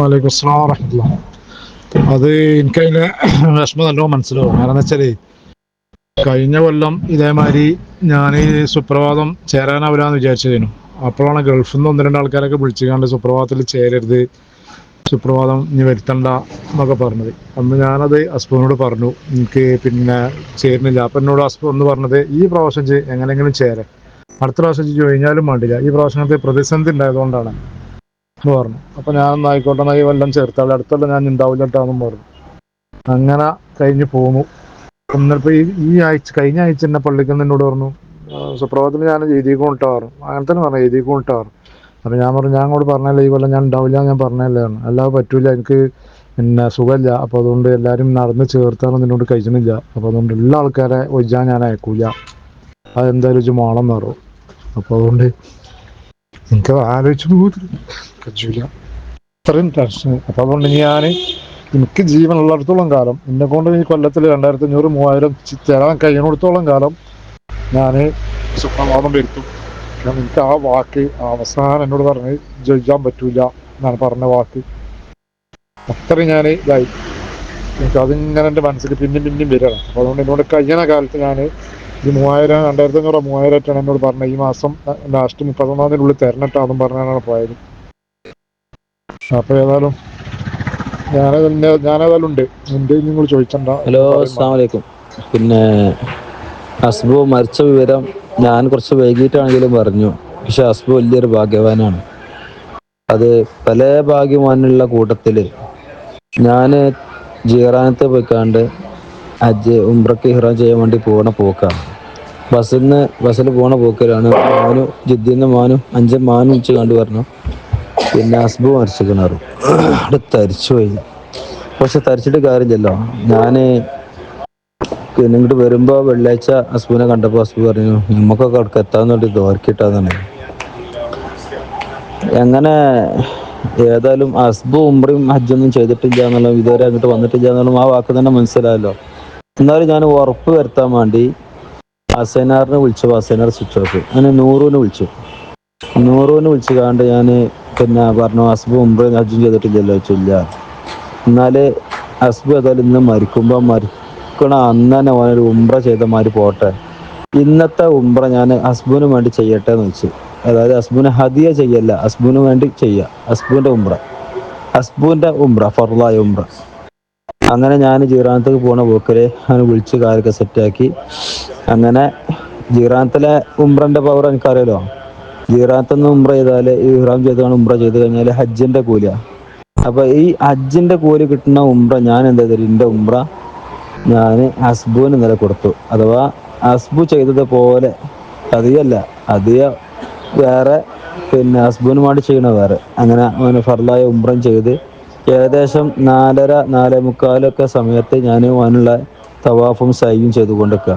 വലൈക്കും അസ്സലാം വറഹ്മത്തുള്ളാ. അത് എനിക്കതിന് വിഷമം നല്ലോണം മനസ്സിലാവും. കാരണം വെച്ചാൽ കഴിഞ്ഞ കൊല്ലം ഇതേമാതിരി ഞാൻ സുപ്രഭാതം ചേരാനാവില്ലാന്ന് വിചാരിച്ചതിനു. അപ്പോഴാണ് ഗൾഫിൽ നിന്ന് ഒന്ന് രണ്ട് ആൾക്കാരൊക്കെ വിളിച്ചുകൊണ്ട് സുപ്രഭാതത്തിൽ ചേരരുത് സുപ്രഭാതം ഇനി വരുത്തണ്ട എന്നൊക്കെ പറഞ്ഞത്. അന്ന് ഞാനത് അസ്ബുവിനോട് പറഞ്ഞു എനിക്ക് പിന്നെ ചേരുന്നില്ല. അപ്പം എന്നോട് അസ്ബു എന്ന് പറഞ്ഞത് ഈ പ്രാവശ്യം എങ്ങനെയെങ്കിലും ചേരാം. അടുത്ത പ്രാവശ്യം കഴിഞ്ഞാലും വേണ്ടില്ല. ഈ പ്രാവശ്യത്തെ പ്രതിസന്ധി ഉണ്ടായതുകൊണ്ടാണ്. എന്ന് പറഞ്ഞു. അപ്പൊ ഞാൻ ആയിക്കോട്ടെ എന്നാ ഈ കൊല്ലം ചേർത്താൽ അടുത്തുള്ള ഞാൻ ഉണ്ടാവില്ല കേട്ടാന്നും പറഞ്ഞു. അങ്ങനെ കഴിഞ്ഞു പോന്നു. എന്നിപ്പോ ഈ ഈ ആഴ്ച കഴിഞ്ഞ ആഴ്ച തന്നെ പള്ളിക്ക് നിന്ന് എന്നോട് പറഞ്ഞു "ആ, സുപ്രഭാതത്തിൽ ഞാൻ എഴുതിക്കും ഇട്ടാറ് അങ്ങനെ തന്നെ പറഞ്ഞു എഴുതിക്കും ഇട്ടാറ് അപ്പൊ ഞാൻ പറഞ്ഞു ഞാൻ അങ്ങോട്ട് പറഞ്ഞല്ലേ ഈ കൊല്ലം ഞാൻ ഉണ്ടാവില്ല എന്ന് ഞാൻ പറഞ്ഞല്ലേ പറഞ്ഞു അല്ലാതെ പറ്റൂല എനിക്ക് പിന്നെ സുഖമില്ല. അപ്പൊ അതുകൊണ്ട് എല്ലാരും നടന്ന് ചേർത്താനും നിന്നോട് കഴിച്ചണില്ല അപ്പൊ അതുകൊണ്ട് എല്ലാ ആൾക്കാരെ ഒഴിച്ചാൽ ഞാൻ അയക്കൂല. അതെന്തായാലും വെച്ച് മോളെന്ന് പറഞ്ഞു. അപ്പൊ അതുകൊണ്ട് എനിക്ക് ആലോചിച്ചു പോകത്തില്ല അത്രയും ടെൻഷൻ. അപ്പൊ അതുകൊണ്ട് ഞാൻ എനിക്ക് ജീവനുള്ളിടത്തോളം കാലം എന്നെ കൊണ്ട് ഈ കൊല്ലത്തിൽ രണ്ടായിരത്തി അഞ്ഞൂറ് മൂവായിരം തരാൻ കഴിയുന്നിടത്തോളം കാലം ഞാൻ സുപ്രഭാതം വരുത്തും. കാരണം എനിക്ക് ആ വാക്ക് അവസാനം എന്നോട് പറഞ്ഞ് ജയിക്കാൻ പറ്റൂല എന്നാണ് പറഞ്ഞ വാക്ക്. അത്രയും ഞാൻ ഇതായി. എനിക്ക് അതിങ്ങനെ എന്റെ മനസ്സിൽ പിന്നെയും പിന്നെയും വരികയാണ് അപ്പൊ അതുകൊണ്ട് എന്നോട് കഴിയുന്ന കാലത്ത് ഞാൻ ഈ മൂവായിരം രണ്ടായിരത്തി അഞ്ഞൂറ് മൂവായിരം ആയിട്ടാണ് എന്നോട് പറഞ്ഞത്. ഈ മാസം ലാസ്റ്റ് മുപ്പത്തൊന്നാം തീയതി തീയതിനുള്ളിൽ തരണട്ടാന്നും പറഞ്ഞാണ് പോയത്. അപ്പൊ ഏതായാലും നിങ്ങൾ ചോദിച്ചണ്ട. ഹലോ അസ്സാം വലൈക്കും പിന്നെ അസ്ബു മരിച്ച വിവരം ഞാൻ കുറച്ച് വൈകിട്ടാണെങ്കിലും പറഞ്ഞു. പക്ഷെ അസ്ബു വലിയൊരു ഭാഗ്യവാനാണ്. അത് പല ഭാഗ്യവാനുള്ള കൂട്ടത്തിൽ ഞാൻ ജീറാനത്ത് പോയിക്കാണ്ട് അജ് ഉംറക്ക് ഹിറാൻ ചെയ്യാൻ വേണ്ടി പോണ പോക്കാണ്. ബസ്സിൽ നിന്ന് ബസ്സിൽ പോണ പോക്കലാണ്. മാനു ജിദ്ദിന്ന് മാനു അഞ്ച് മാനു വെച്ച് കണ്ടു പറഞ്ഞു പിന്നെ ഹസ്ബു കിണറും അവിടെ തരിച്ചു പോയി. പക്ഷെ തരിച്ചിട്ട് കാര്യമില്ലല്ലോ. ഞാൻ പിന്നെ ഇങ്ങോട്ട് വരുമ്പോ വെള്ളിയാഴ്ച ഹസ്ബുവിനെ കണ്ടപ്പോ ഹസ്ബു പറഞ്ഞു നമുക്കൊക്കെ അവിടെ എത്താന്ന് വേണ്ടി ദോർക്കിട്ടാന്നാണ് എങ്ങനെ ഏതായാലും ഹസ്ബു ഉംറയും ഹജ്ജൊന്നും ചെയ്തിട്ടില്ല എന്നുള്ളതും ഇതുവരെ അങ്ങോട്ട് വന്നിട്ടില്ല എന്നുള്ളതും ആ വാക്ക് തന്നെ മനസ്സിലായല്ലോ. എന്നാലും ഞാൻ ഉറപ്പ് വരുത്താൻ വേണ്ടി അസൈനാറിനെ വിളിച്ചു അസൈനാർ സ്വിച്ച് ഓഫ് അങ്ങനെ നൂറുവിനെ വിളിച്ചു. നൂറുവിനെ വിളിച്ചു കാണ്ട് ഞാൻ പിന്നെ പറഞ്ഞു അസ്ബ് മുമ്പ് ഹജ്ജും ചെയ്തിട്ടില്ലല്ലോ ചോദിച്ചില്ല എന്നാൽ ഹസ്ബ് ഏതായാലും ഇന്ന് മരിക്കുമ്പോൾ മരിക്കണ അന്ന് തന്നെ ഓനൊരു ഉംറ ചെയ്ത മാതിരി പോട്ടെ. ഇന്നത്തെ ഉംറ ഞാൻ അസ്ബുവിന് വേണ്ടി ചെയ്യട്ടെ എന്ന് വെച്ചു. അതായത് ഹസ്ബുവിന് ഹദിയ ചെയ്യല്ല അസ്ബുവിന് വേണ്ടി ചെയ്യുക ഹസ്ബുവിന്റെ ഉംറ. ഹസ്ബുവിന്റെ ഉംറ ഫർലായ ഉംറ. അങ്ങനെ ഞാൻ ജീറാനത്തേക്ക് പോണ പോക്കൽ അവനെ വിളിച്ച് കാലൊക്കെ സെറ്റാക്കി അങ്ങനെ ജീറാനത്തിലെ ഉംറന്റെ പവർ എനിക്കറിയാലോ. ജീറാനത്തുനിന്ന് ഉംറ ചെയ്താൽ ഈ ഇഹ്റാം ചെയ്താണ് ഉംറ ചെയ്ത് കഴിഞ്ഞാൽ ഹജ്ജിന്റെ കൂലിയാ. അപ്പൊ ഈ ഹജ്ജിന്റെ കൂലി കിട്ടുന്ന ഉംറ ഞാൻ എന്താ ചെയ്തത് എന്റെ ഉംറ ഞാൻ ഹസ്ബുവിന് ഇന്നലെ കൊടുത്തു. അഥവാ ഹസ്ബു ചെയ്തത് പോലെ അതിയല്ല അതിയ വേറെ പിന്നെ ഹസ്ബുവിന് വേണ്ടി ചെയ്യണ വേറെ. അങ്ങനെ അവന് ഫർലായ ഉംറം ചെയ്ത് ഏകദേശം നാലര നാലേ മുക്കാലൊക്കെ സമയത്ത് ഞാൻ ഓനുള്ള തവാഫും സൈയും ചെയ്തുകൊണ്ടിരിക്കുക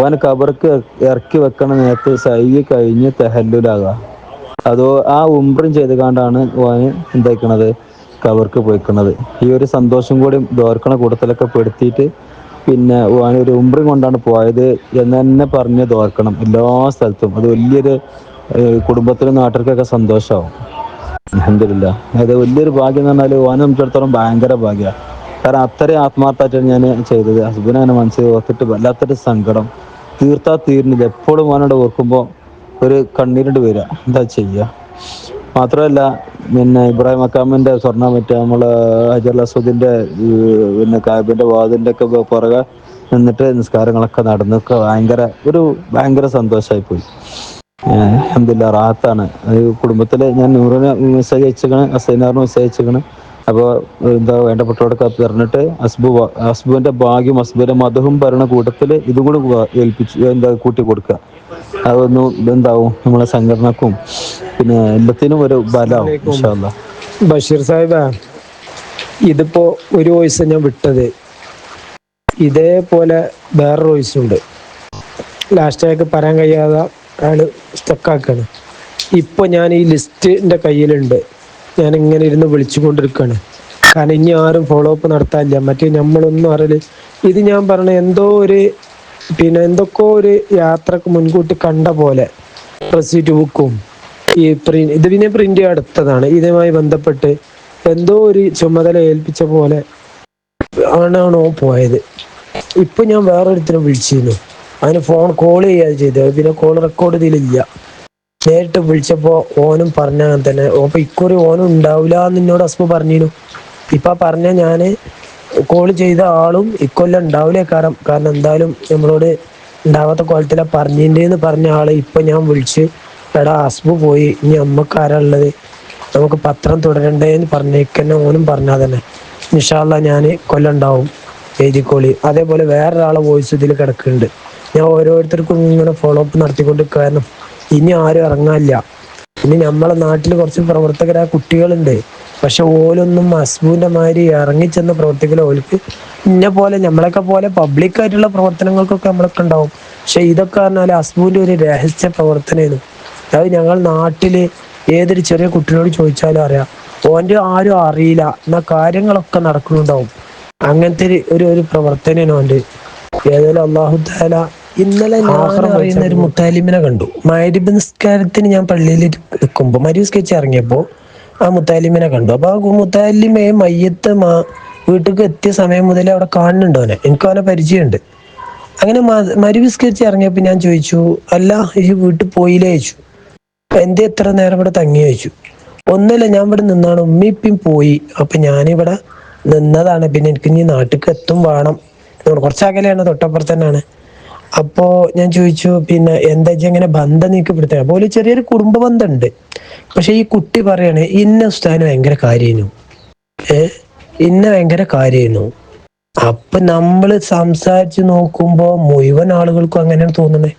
ഓൻ കബർക്ക് ഇറക്കി വെക്കണ നേരത്ത് സൈ കഴിഞ്ഞ് തെഹല്ലുലാകുക അതോ ആ ഉംറം ചെയ്ത് കണ്ടാണ് ഓന് എന്താക്കണത് കബർക്ക് പോയിക്കണത്. ഈ ഒരു സന്തോഷം കൂടി ദോർക്കണ കൂട്ടത്തിലൊക്കെ പെടുത്തിയിട്ട് പിന്നെ ഓൻ ഒരു ഉംറം കൊണ്ടാണ് പോയത് എന്ന് തന്നെ പറഞ്ഞ് ദോർക്കണം എല്ലാ സ്ഥലത്തും. അത് വലിയൊരു കുടുംബത്തിലും നാട്ടിലൊക്കെ സന്തോഷമാവും അലഹമില്ല അത് വലിയൊരു ഭാഗ്യം എന്ന് പറഞ്ഞാൽ ഓനെ സംബന്ധിച്ചിടത്തോളം ഭയങ്കര ഭാഗ്യമാണ് കാരണം അത്രയും ആത്മാർത്ഥമായിട്ടാണ് ഞാൻ ചെയ്തത്. ഹസ്ബൻഡ് അങ്ങനെ മനസ്സിൽ ഓർത്തിട്ട് വല്ലാത്തൊരു സങ്കടം. തീർത്താ തീർന്നില്ല എപ്പോഴും ഓനോട് ഓർക്കുമ്പോൾ ഒരു കണ്ണീരിട്ട് വരിക എന്താ ചെയ്യുക മാത്രമല്ല പിന്നെ ഇബ്രാഹിം അക്കാമിന്റെ സ്വർണ മറ്റേ നമ്മൾ ഹജർ അസൂദിന്റെ പിന്നെ കാബിന്റെ വാതിന്റെ ഒക്കെ പുറകെ നിന്നിട്ട് നിസ്കാരങ്ങളൊക്കെ നടന്നൊക്കെ ഭയങ്കര ഒരു ഭയങ്കര സന്തോഷമായി പോയി അഹമ്മദില്ല റാത്താണ് കുടുംബത്തിൽ ഞാൻ നൂറിന് മെസ്സേജ് അയച്ചേക്കണ് അസൈനാറിന് മെസ്സേജ് അയച്ചേക്കണ് അപ്പോൾ എന്താ വേണ്ടപ്പെട്ടവർക്ക് പറഞ്ഞിട്ട് അസ്ബു അസ്ബുവിന്റെ ഭാഗ്യം അസ്ബുവിന്റെ മതവും ഭരണ കൂട്ടത്തിൽ ഇതും കൂടി ഏൽപ്പിച്ചു എന്താ കൂട്ടി കൊടുക്കുക അതൊന്നും എന്താവും നമ്മളെ സംഘടനക്കും പിന്നെ എല്ലാത്തിനും ഒരു ബലാവും ബഷീർ സാഹിബ ഇതിപ്പോ ഒരു വോയിസ് ഞാൻ വിട്ടത്. ഇതേപോലെ വേറൊരു വോയിസ് ഉണ്ട് ലാസ്റ്റായിട്ട് പറയാൻ കഴിയാതെ അയാൾ സ്റ്റക്കാക്കാണ് ഇപ്പൊ ഞാൻ ഈ ലിസ്റ്റിന്റെ കയ്യിലുണ്ട്. ഞാൻ ഇങ്ങനെ ഇരുന്ന് വിളിച്ചുകൊണ്ടിരിക്കുകയാണ്. കാരണം ഇനി ആരും ഫോളോ അപ്പ് നടത്താനില്ല. മറ്റേ നമ്മളൊന്നും അറിയില്ല ഇത് ഞാൻ പറഞ്ഞ എന്തോ ഒരു പിന്നെ എന്തൊക്കെ ഒരു യാത്രയ്ക്ക് മുൻകൂട്ടി കണ്ട പോലെ. റെസീറ്റ് ബുക്കും ഈ പ്രിന്റ് ഇത് പിന്നെ പ്രിന്റ് അടുത്തതാണ്. ഇതുമായി ബന്ധപ്പെട്ട് എന്തോ ഒരു ചുമതല ഏൽപ്പിച്ച പോലെ ആണാണോ പോയത്. ഇപ്പൊ ഞാൻ വേറൊരുത്തിനെ വിളിച്ചിരുന്നു. അതിന് ഫോൺ കോൾ ചെയ്യാതെ ചെയ്തു. പിന്നെ കോൾ റെക്കോർഡ് ചെയ്തില്ല. നേരിട്ട് വിളിച്ചപ്പോ ഓനും പറഞ്ഞ അങ്ങനെ തന്നെ. അപ്പൊ ഇക്കുറി ഓനും ഉണ്ടാവില്ല എന്ന് എന്നോട് അസ്മ പറഞ്ഞിരുന്നു. ഇപ്പൊ പറഞ്ഞ ഞാൻ കോൾ ചെയ്ത ആളും ഇക്കൊല്ലം ഉണ്ടാവില്ല കാരണം കാരണം എന്തായാലും നമ്മളോട് ഉണ്ടാവാത്ത കോലത്തിലാ പറഞ്ഞിണ്ടെന്ന് പറഞ്ഞ ആൾ ഇപ്പൊ ഞാൻ വിളിച്ച് എടാ അസ്മു പോയി ഇനി അമ്മയ്ക്ക് ആരാള്ളത് നമുക്ക് പത്രം തുടരണ്ടേ എന്ന് പറഞ്ഞേക്കന്നെ ഓനും പറഞ്ഞാ തന്നെ. നിഷാല്ല ഞാൻ കൊല്ലം ഉണ്ടാവും. എഴുതിക്കോളി. അതേപോലെ വേറൊരാളെ വോയിസ് ഇതിൽ കിടക്കുന്നുണ്ട് ഞാൻ ഓരോരുത്തർക്കും ഇങ്ങനെ ഫോളോ അപ്പ് നടത്തിക്കൊണ്ട് കാരണം ഇനി ആരും ഇറങ്ങാനില്ല. ഇനി നമ്മളെ നാട്ടിൽ കുറച്ച് പ്രവർത്തകരായ കുട്ടികളുണ്ട്. പക്ഷെ ഓലൊന്നും അസ്ബുവിന്റെ മാതിരി ഇറങ്ങിച്ചെന്ന പ്രവർത്തിക്കല ഓൽക്ക് ഇന്നെ പോലെ നമ്മളൊക്കെ പോലെ പബ്ലിക് ആയിട്ടുള്ള പ്രവർത്തനങ്ങൾക്കൊക്കെ നമ്മളൊക്കെ ഉണ്ടാവും. പക്ഷെ ഇതൊക്കെ പറഞ്ഞാൽ അസ്ബുവിന്റെ ഒരു രഹസ്യ പ്രവർത്തനമായിരുന്നു അത് ഞങ്ങൾ നാട്ടിൽ ഏതൊരു ചെറിയ കുട്ടിയോട് ചോദിച്ചാലും അറിയാം. ഓന്റെ ആരും അറിയില്ല. എന്ന കാര്യങ്ങളൊക്കെ നടക്കുന്നുണ്ടാവും. അങ്ങനത്തെ ഒരു- ഒരു പ്രവർത്തനമാണ് ഓന്റെ ഏതായാലും അള്ളാഹു താല ഇന്നലെ ഞാൻ അറിയുന്ന ഒരു മുത്താലിമിനെ കണ്ടു. മൈരിബ് നിസ്കാരത്തിന് ഞാൻ പള്ളിയിൽ നിൽക്കുമ്പോ മരിവ് സ്കെച്ച് ഇറങ്ങിയപ്പോ ആ മുത്താലിമിനെ കണ്ടു. അപ്പൊ ആ മുത്താലിമയെ മയ്യത്ത് മാ വീട്ടിലേക്ക് എത്തിയ സമയം മുതലേ അവിടെ കാണുന്നുണ്ട് അവനെ. എനിക്ക് അവനെ പരിചയമുണ്ട്. അങ്ങനെ മരുവ് സ്കെച്ച് ഇറങ്ങിയപ്പോ ഞാൻ ചോദിച്ചു അല്ല ഈ വീട്ടിൽ പോയില്ലേ? ചോദിച്ചു. എന്തേ എത്ര നേരം ഇവിടെ തങ്ങി? ചോദിച്ചു. ഒന്നുമില്ല ഞാൻ ഇവിടെ നിന്നാണ്. ഉമ്മിപ്പിയും പോയി. അപ്പൊ ഞാനിവിടെ നിന്നതാണ്. പിന്നെ എനിക്ക് ഇനി നാട്ടിലേക്ക് എത്തും വേണം. കുറച്ച് അകലെയാണ് തൊട്ടപ്പുറത്ത് തന്നെയാണ്. അപ്പോ ഞാൻ ചോദിച്ചു പിന്നെ എന്താ ഇങ്ങനെ ബന്ധം നീക്കപ്പെടുത്തുക അതുപോലെ ചെറിയൊരു കുടുംബ ബന്ധമുണ്ട്. പക്ഷെ ഈ കുട്ടി പറയാണ് ഇന്ന ഉസ്താദിന് ഭയങ്കര കാര്യമായിരുന്നു ഏ? ഇന്ന ഭയങ്കര കാര്യമായിരുന്നു അപ്പൊ നമ്മൾ സംസാരിച്ച് നോക്കുമ്പോ മുഴുവൻ ആളുകൾക്കും അങ്ങനെയാണ് തോന്നണേ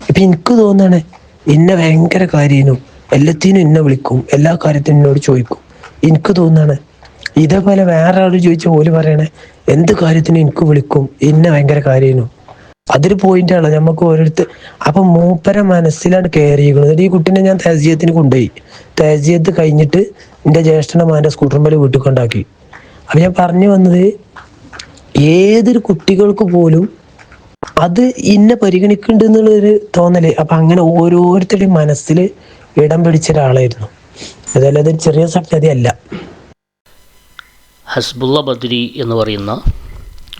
ഇപ്പൊ എനിക്ക് തോന്നണേ ഇന്ന ഭയങ്കര കാര്യമായിരുന്നു എല്ലാത്തിനും ഇന്ന വിളിക്കും. എല്ലാ കാര്യത്തിനും എന്നോട് ചോദിക്കും. എനിക്ക് തോന്നണ ഇതേപോലെ വേറെ ആൾ ചോദിച്ച പോലും പറയണേ എന്ത് കാര്യത്തിനും എനിക്ക് വിളിക്കും? ഇന്ന ഭയങ്കര കാര്യമായിരുന്നു അതൊരു പോയിന്റ് ആണ്. നമുക്ക് ഓരോരുത്തർ അപ്പൊ മൂപ്പര മനസ്സിലാണ് കയറിയിരിക്കുന്നത് ഈ കുട്ടീനെ ഞാൻ തേജീയത്തിന് കൊണ്ടുപോയി. തേജീയത്ത് കഴിഞ്ഞിട്ട് എന്റെ ജ്യേഷ്ഠന്റെ മാന്റെ സ്കൂട്ടർമേൽ വീട്ടിൽ കൊണ്ടാക്കി അപ്പൊ ഞാൻ പറഞ്ഞു വന്നത് ഏതൊരു കുട്ടികൾക്ക് പോലും അത് ഇന്നെ പരിഗണിക്കുന്നുണ്ട് എന്നുള്ളൊരു തോന്നൽ. അപ്പൊ അങ്ങനെ ഓരോരുത്തരുടെയും മനസ്സിൽ ഇടം പിടിച്ച ഒരാളായിരുന്നു. അതല്ലാതെ ചെറിയ സംഗതിയല്ല ഹസ്ബുള്ള ബദ്രി എന്ന് പറയുന്ന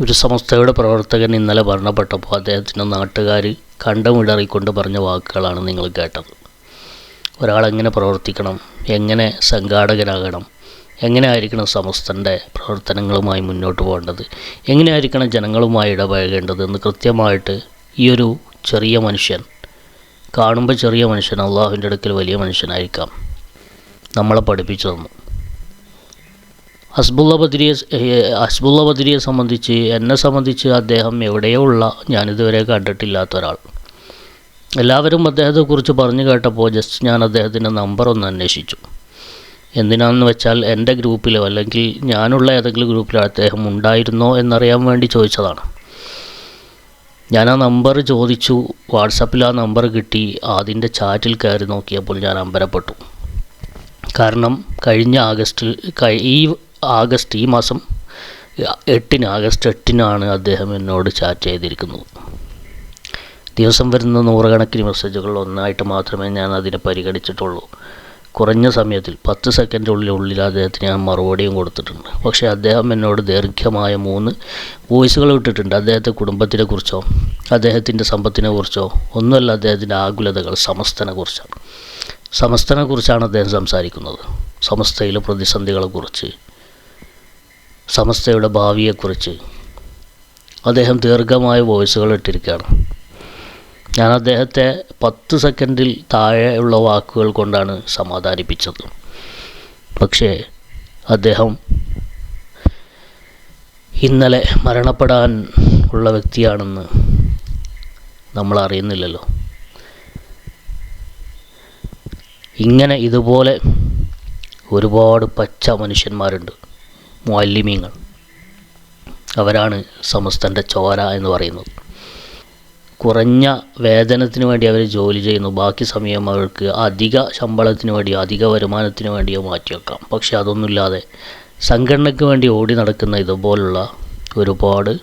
ഒരു സംസ്ഥയുടെ പ്രവർത്തകൻ ഇന്നലെ മരണപ്പെട്ടപ്പോൾ അദ്ദേഹത്തിന്റെ നാട്ടുകാർ കണ്ടമിടറിക്കൊണ്ട് പറഞ്ഞ വാക്കുകളാണ് നിങ്ങൾ കേട്ടത്. ഒരാളെങ്ങനെ പ്രവർത്തിക്കണം? എങ്ങനെ സംഘാടകനാകണം? എങ്ങനെ ആയിരിക്കണം സമസ്തന്റെ പ്രവർത്തനങ്ങളുമായി മുന്നോട്ട് പോകേണ്ടത്? എങ്ങനെയായിരിക്കണം ജനങ്ങളുമായി ഇടപഴകേണ്ടത് എന്ന് കൃത്യമായിട്ട് ഈ ഒരു ചെറിയ മനുഷ്യൻ കാണുമ്പോൾ ചെറിയ മനുഷ്യൻ അള്ളാഹുവിന്റെ അടുക്കൽ വലിയ മനുഷ്യനായിരിക്കാം. നമ്മളെ പഠിപ്പിച്ചു തന്നു. ഹസ്ബുള്ള ബദ്രിയെ ഹസ്ബുള്ള ബദ്രിയെ സംബന്ധിച്ച് എന്നെ സംബന്ധിച്ച് അദ്ദേഹം എവിടെയോ ഉള്ള ഞാനിതുവരെ കണ്ടിട്ടില്ലാത്ത ഒരാൾ എല്ലാവരും അദ്ദേഹത്തെക്കുറിച്ച് പറഞ്ഞു കേട്ടപ്പോൾ ജസ്റ്റ് ഞാൻ അദ്ദേഹത്തിന്റെ നമ്പർ ഒന്ന് അന്വേഷിച്ചു. എന്തിനാണെന്ന് വെച്ചാൽ എന്റെ ഗ്രൂപ്പിലോ അല്ലെങ്കിൽ ഞാനുള്ള ഏതെങ്കിലും ഗ്രൂപ്പിലോ അദ്ദേഹം ഉണ്ടായിരുന്നോ എന്നറിയാൻ വേണ്ടി ചോദിച്ചതാണ്. ഞാൻ ആ നമ്പർ ചോദിച്ചു വാട്സപ്പിൽ ആ നമ്പർ കിട്ടി അതിന്റെ ചാറ്റിൽ കയറി നോക്കിയപ്പോൾ ഞാൻ അമ്പരപ്പെട്ടു. കാരണം കഴിഞ്ഞ ആഗസ്റ്റിൽ ഈ ആഗസ്റ്റ് ഈ മാസം എട്ടിന് ആഗസ്റ്റ് എട്ടിനാണ് അദ്ദേഹം എന്നോട് ചാറ്റ് ചെയ്തിരിക്കുന്നത് ദിവസം വരുന്ന നൂറുകണക്കിന് മെസ്സേജുകൾ ഒന്നായിട്ട് മാത്രമേ ഞാൻ അതിനെ പരിഗണിച്ചിട്ടുള്ളൂ. കുറഞ്ഞ സമയത്തിൽ പത്ത് സെക്കൻഡിനുള്ളിൽ അദ്ദേഹത്തിന് ഞാൻ മറുപടിയും കൊടുത്തിട്ടുണ്ട്. പക്ഷേ അദ്ദേഹം എന്നോട് ദീർഘമായ മൂന്ന് വോയിസുകൾ ഇട്ടിട്ടുണ്ട്. അദ്ദേഹത്തെ കുടുംബത്തിനെ കുറിച്ചോ അദ്ദേഹത്തിന്റെ സമ്പത്തിനെ കുറിച്ചോ ഒന്നുമല്ല അദ്ദേഹത്തിന്റെ ആകുലതകൾ സമസ്തനെ കുറിച്ചാണ്. സമസ്തനെ കുറിച്ചാണ് അദ്ദേഹം സംസാരിക്കുന്നത്. സമസ്തയിലെ പ്രതിസന്ധികളെക്കുറിച്ച് സമസ്തയുടെ ഭാവിയെക്കുറിച്ച് അദ്ദേഹം ദീർഘമായ വോയിസുകൾ ഇട്ടിരിക്കുകയാണ്. ഞാൻ അദ്ദേഹത്തെ പത്ത് സെക്കൻഡിൽ താഴെയുള്ള വാക്കുകൾ കൊണ്ടാണ് സമാധാനിപ്പിച്ചത്. പക്ഷേ അദ്ദേഹം ഇന്നലെ മരണപ്പെടാൻ ഉള്ള വ്യക്തിയാണെന്ന് നമ്മൾ അറിയുന്നില്ലല്ലോ. ഇങ്ങനെ ഇതുപോലെ ഒരുപാട് പച്ച മനുഷ്യന്മാരുണ്ട്. മാലിന്യങ്ങൾ അവരാണ് സമസ്തന്റെ ചോര എന്ന് പറയുന്നത്. കുറഞ്ഞ വേതനത്തിന് വേണ്ടി അവർ ജോലി ചെയ്യുന്നു. ബാക്കി സമയം അവർക്ക് അധിക ശമ്പളത്തിന് വേണ്ടിയോ അധിക വരുമാനത്തിന് വേണ്ടിയോ മാറ്റിവെക്കാം. പക്ഷെ അതൊന്നുമില്ലാതെ സംഘടനയ്ക്ക് വേണ്ടി ഓടി നടക്കുന്ന ഇതുപോലുള്ള ഒരുപാട്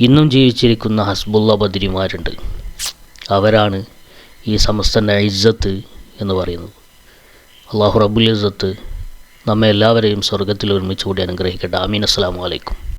ഇന്നും ജീവിച്ചിരിക്കുന്ന ഹസ്ബുള്ള ബദിരിമാരുണ്ട്. അവരാണ് ഈ സമസ്തന്റെ ഇജ്ജത്ത് എന്ന് പറയുന്നത്. അള്ളാഹു റബുൽ ഇസ്സത്ത് നമ്മെ എല്ലാവരെയും സ്വർഗത്തിൽ ഒരുമിച്ച് കൂടി അനുഗ്രഹിക്കട്ടെ. അമീൻ അസ്സലാമു അലൈക്കും.